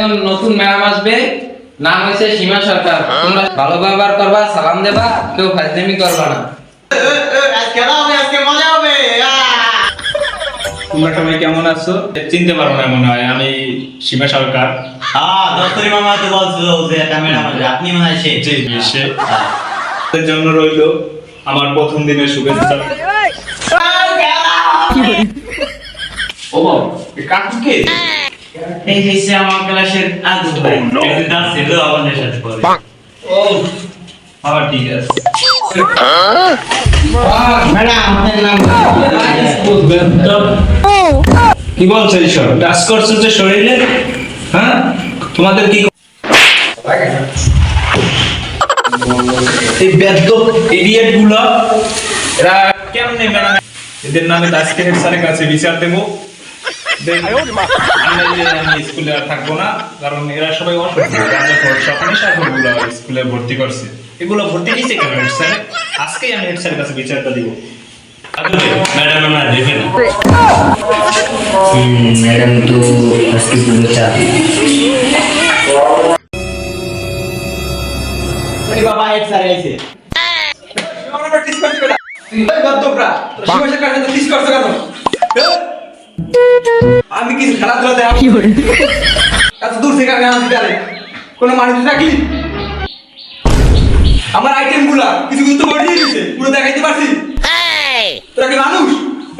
একজন নতুন ম্যাডাম আসবে নাম হয়েছে সীমা সরকার। তোমরা ভালো ব্যবহার করবা সালাম দেবা কেউ ফাজলামি করবা না। তোমরা সবাই কেমন আছো? চিনতে পারো না মনে হয় আমি সীমা সরকার। হ্যাঁ দোস্তরি মামা তো বলছিল যে ক্যামেরা আপনি মনে হয় সে। জি সে। জন্য রইল আমার প্রথম দিনের শুভেচ্ছা। ও বাবা, কাকুকে এই হচ্ছে আমার ক্লাসের আদু ভাই একদিন যাচ্ছিল আমাদের সাথে পরে ও আবার ঠিক আছে। ম্যাডাম আপনার নাম কি? বলছো টাচ করছ যে শরীরে? হ্যাঁ? তোমাদের কি এই বেদ্য ইডিয়েটগুলো এরা কেমনে ম্যাডাম? এদের নামে আজকের স্যারের কাছে বিচার দেবো। আমি স্কুলে আর থাকব না কারণ এরা সবাই অসুস্থ স্কুলে ভর্তি করছে। এগুলো ভর্তি নিছে কেন হেড স্যার? আজকেই আমি হেড স্যারের কাছে বিচারটা দিব। ম্যাডাম না দেবে না। ম্যাডাম তো আজকে বলেছে বাবা হেড স্যার আইছে। তোমরা টিস করছ না তোমরা শিবশের কাছে টিস করছ কেন? আমি কিছু খেলাধুলা দেওয়া এত দূর থেকে আমি আসতে পারে কোনো মানুষ রাখলি আমার আইটেমগুলা কিছু কিছু তো বড় দিয়ে দিছে। পুরো দেখাইতে পারছি? তোরা কি মানুষ?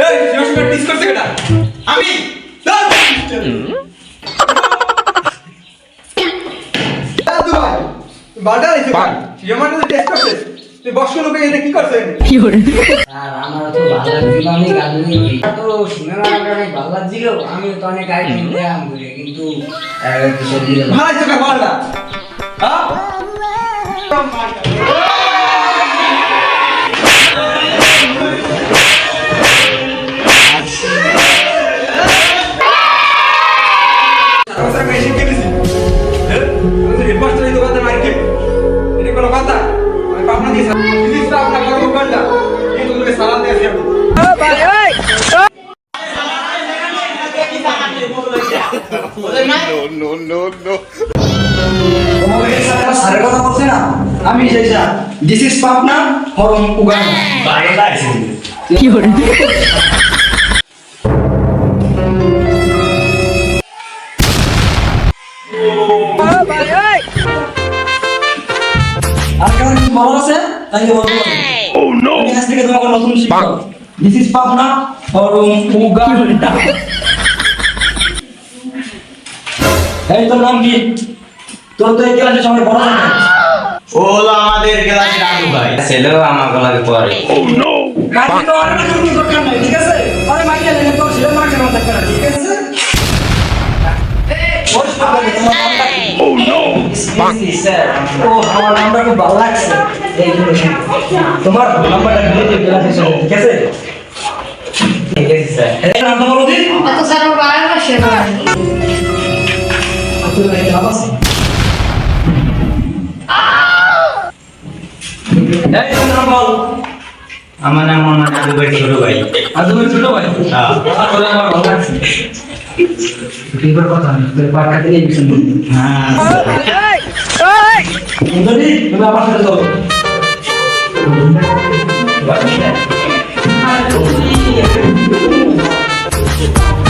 এই নমস্কার টিস করছে কেটা? আমি? বাটা কাল সিয়ামানে টেস্ট করছে তুই লোকে এটা কি করছে? আর আমার তো ভালো লাগছিল আমি গান তো শুনে না অনেক ভালো লাগছিল আমি তো অনেক গাড়ি কিনতে কিন্তু ভালো কিছু ভালো আমি স্যার দিস ইজ পাবনা হরম উগান কি লাগছে বলার আছে তাইলে বলতে ও নো আজ থেকে তোমাকে নতুন শিক্ষক। দিস ইজ পাবনা হরম উগান এই তোর নাম কি? তোর তো এই ক্লাসে সবাই ও হলো আমাদের ভাই। ছেলেও আমার তো আর কিছু দরকার নাই ঠিক আছে? আরে মাইকে লেগে তোর ছেলে মাকে না ঠিক আছে? আমার নামটা খুব ভালো লাগছে তোমার নাম্বারটা দিয়ে দিও ঠিক আছে ঠিক স্যার স্যার আমার নাম এই নাম বল আমার নাম আদু ছোট ভাই? ছোট ভাই হ্যাঁ। আর তোর আমার ভালো লাগছে। এবার কথা নেই তোর পাটকা থেকে বিছন বলবি হ্যাঁ যদি তুমি আমার সাথে চলো।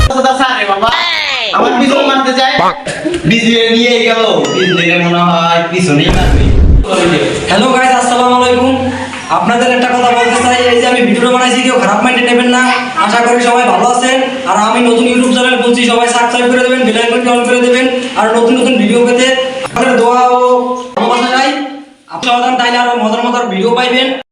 কথা স্যার আমার পিছন মারতে চায়। বিজলি নিয়ে গেল। বিজলি মনে হয় পিছনেই মারবে। হ্যালো গাইস আসসালামু আলাইকুম। আপনাদের একটা কথা বলতে এই যে আমি ভিডিও বানাইছি, কেউ খারাপ মাইন্ডে নেবেন না। আশা করি সবাই ভালো আছেন। আর আমি নতুন ইউটিউব চ্যানেল বলছি সবাই সাবস্ক্রাইব করে দেবেন বেল আইকনটি অন করে দেবেন, আর নতুন নতুন ভিডিও পেতে আপনাদের দোয়া ও ভালোবাসা চাই। আপনার সমাধান তাইলে আরও মজার মজার ভিডিও পাইবেন।